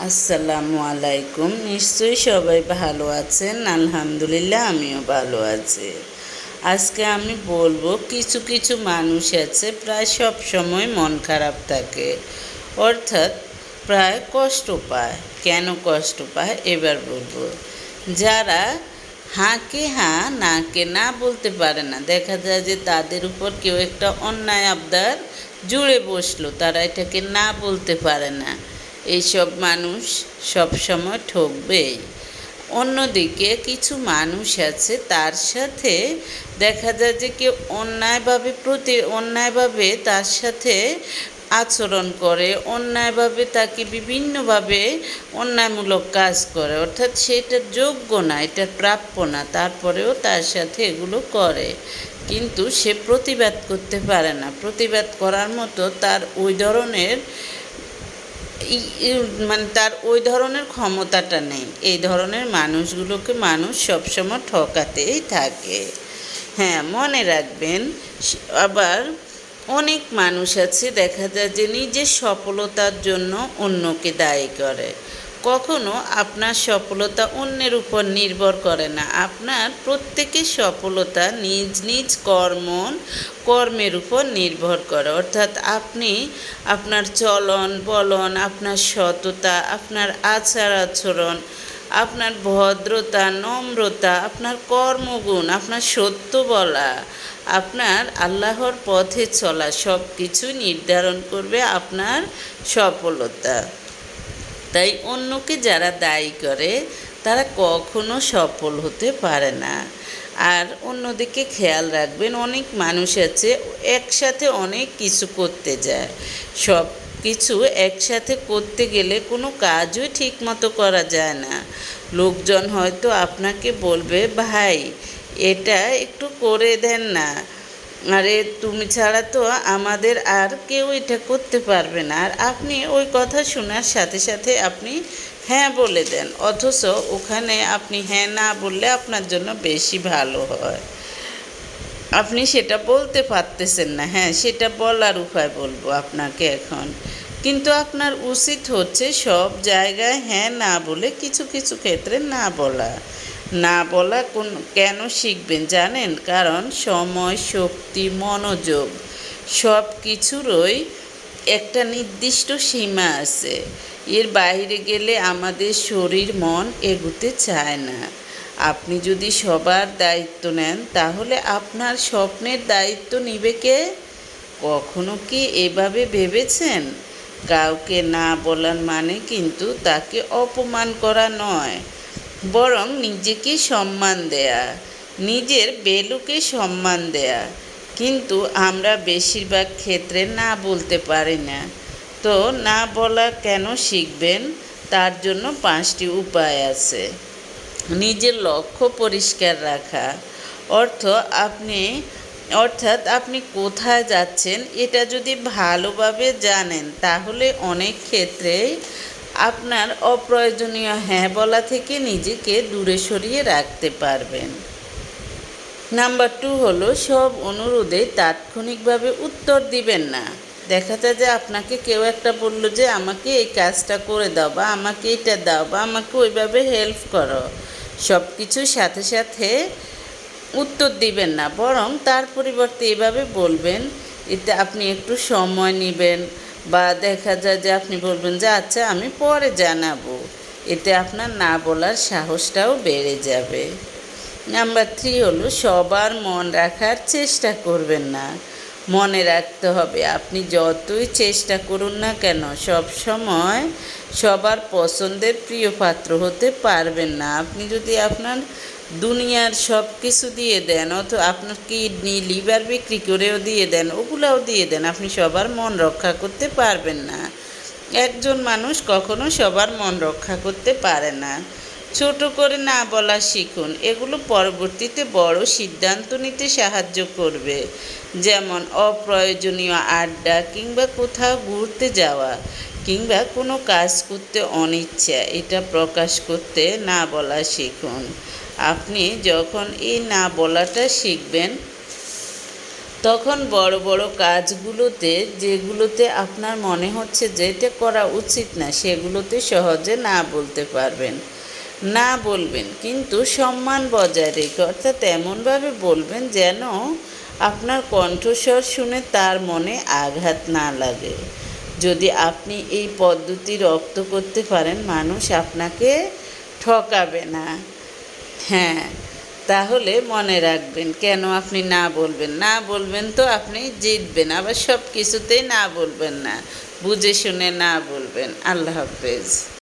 আসসালামু আলাইকুম। নিশ্চয়ই সবাই ভালো আছেন। আলহামদুলিল্লাহ, আমিও ভালো আছি। আজকে আমি বলব, কিছু কিছু মানুষ আছে, প্রায় সব সময় মন খারাপ থাকে। অর্থাৎ প্রায় কষ্ট পায়। কেন কষ্ট পায়? এবার বলব। যারা হাঁকে হাঁ, নাকে না বলতে পারে না। দেখা যায় যে তাদের উপর কেউ একটা অন্যায় আবদার জুড়ে বসল। তারা এটাকে না বলতে পারে না। এইসব মানুষ সব সময় ঠকবেই অন্যদিকে কিছু মানুষ আছে তার সাথে দেখা যায় যে কেউ অন্যায়ভাবে প্রতি, অন্যায়ভাবে তার সাথে আচরণ করে, অন্যায়ভাবে তাকে বিভিন্নভাবে অন্যায়মূলক কাজ করে। অর্থাৎ সেটা যোগ্য না, এটা প্রাপ্য না, তারপরেও তার সাথে এগুলো করে। কিন্তু সে প্রতিবাদ করতে পারে না। প্রতিবাদ করার মতো তার ওই ধরনের মানে তার ওই ধরনের ক্ষমতাটা নেই। এই ধরনের মানুষগুলোকে মানুষ সবসময় ঠকাতেই থাকে। হ্যাঁ মনে রাখবেন আবার অনেক মানুষ আছে দেখা যায় যে নিজের সফলতার জন্য অন্যকে দায়ী করে। কখনো আপনার সফলতা অন্যের উপর নির্ভর করে না। আপনার প্রত্যেকের সফলতা নিজ নিজ কর্ম, কর্মের উপর নির্ভর করে। অর্থাৎ আপনি আপনার চলন, বলন, আপনার সততা, আপনার আচার আচরণ, আপনার ভদ্রতা, নম্রতা, আপনার কর্মগুণ, আপনার সত্য বলা, আপনার আল্লাহর পথে চলা সব কিছু নির্ধারণ করবে আপনার সফলতা। তাই অন্যকে যারা দায়ী করে, তারা কখনো সফল হতে পারে না। আর অন্যদিকে খেয়াল রাখবেন, অনেক মানুষ আছে, একসাথে অনেক কিছু করতে যায়। সব কিছু একসাথে করতে গেলে কোনো কাজই ঠিকমতো করা যায় না। লোকজন হয়তো আপনাকে বলবে, ভাই, এটা একটু করে দেন না। আরে তুমি ছাড়া তো আমাদের আর কেউ এটা করতে পারবে না। আর আপনি ওই কথা শোনার সাথে সাথে আপনি হ্যাঁ বলে দেন। অথচ ওখানে আপনি হ্যাঁ না বললে আপনার জন্য বেশি ভালো হয়। আপনি সেটা বলতে পারতেছেন না। হ্যাঁ সেটা বলার উপায় বলব আপনাকে এখন। কিন্তু আপনার উচিত হচ্ছে সব জায়গায় হ্যাঁ না বলে কিছু কিছু ক্ষেত্রে না বলা। না বলা কোন, কেন শিখবেন জানেন? কারণ সময়, শক্তি, মনোযোগ সব কিছুরই একটা নির্দিষ্ট সীমা আছে। এর বাইরে গেলে আমাদের শরীর, মন এগুতে চায় না। আপনি যদি সবার দায়িত্ব নেন, তাহলে আপনার স্বপ্নের দায়িত্ব নিবে কে? কখনো কি এভাবে ভেবেছেন? কাউকে না বলার মানে কিন্তু তাকে অপমান করা নয়। বরং নিজেকে সম্মান দেয়া, নিজের বেলুকে সম্মান দেয়া। কিন্তু আমরা বেশিরভাগ ক্ষেত্রে না বলতে পারি না। তো না বলা কেন শিখবেন? তার জন্য পাঁচটি উপায় আছে। নিজের লক্ষ্য পরিষ্কার রাখা। অর্থ আপনি, অর্থাৎ আপনি কোথায় যাচ্ছেন এটা যদি ভালোভাবে জানেন, তাহলে অনেক ক্ষেত্রেই আপনার অপ্রয়োজনীয় হ্যাঁ বলা থেকে নিজেকে দূরে সরিয়ে রাখতে পারবেন। নাম্বার টু হলো, সব অনুরোধে তাৎক্ষণিকভাবে উত্তর দিবেন না। দেখা যায় যে আপনাকে কেউ একটা বলল যে, আমাকে এই কাজটা করে দাও বা আমাকে এটা দাও বা আমাকে ওইভাবে হেল্প করো। সব কিছুর সাথে সাথে উত্তর দিবেন না, বরং তার পরিবর্তে এভাবে বলবেন, এতে আপনি একটু সময় নেবেন। বা দেখা যায় যে আপনি বলবেন যে আচ্ছা আমি পরে জানাব। এতে আপনার না বলার সাহসটাও বেড়ে যাবে। নাম্বার থ্রি হলো, সবার মন রাখার চেষ্টা করবেন না। মনে রাখতে হবে, আপনি যতই চেষ্টা করুন না কেন, সব সময় সবার পছন্দের প্রিয় পাত্র হতে পারবেন না। আপনি যদি আপনার দুনিয়ার সব কিছু দিয়ে দেন, অথবা আপনার কিডনি, লিভার বিক্রি করেও দিয়ে দেন, ওগুলাও দিয়ে দেন, আপনি সবার মন রক্ষা করতে পারবেন না। একজন মানুষ কখনো সবার মন রক্ষা করতে পারে না। ছোট করে না বলা শিখুন। এগুলো পরবর্তীতে বড় সিদ্ধান্ত নিতে সাহায্য করবে। যেমন অপ্রয়োজনীয় আড্ডা কিংবা কোথাও ঘুরতে যাওয়া কিংবা কোনো কাজ করতে অনিচ্ছা, এটা প্রকাশ করতে না বলা শিখুন। আপনি যখন এই না বলাটা শিখবেন, তখন বড় বড় কাজগুলোতে, যেগুলোতে আপনার মনে হচ্ছে যে এটা করা উচিত না, সেগুলোতে সহজে না বলতে পারবেন। না বলবেন, কিন্তু সম্মান বজায় রেখে, অর্থাৎ এমনভাবে বলবেন যেন আপনার কণ্ঠস্বর শুনে তার মনে আঘাত না লাগে। যদি আপনি এই পদ্ধতি রপ্ত করতে পারেন, মানুষ আপনাকে ঠকাবে না। হ্যাঁ তাহলে মনে রাখবেন, কেন আপনি না বলবেন? না বলবেন তো আপনি জিতবেন, আবার সব কিছুতেই না বলবেন না, বুঝে শুনে না বলবেন। আল্লাহ হাফেজ।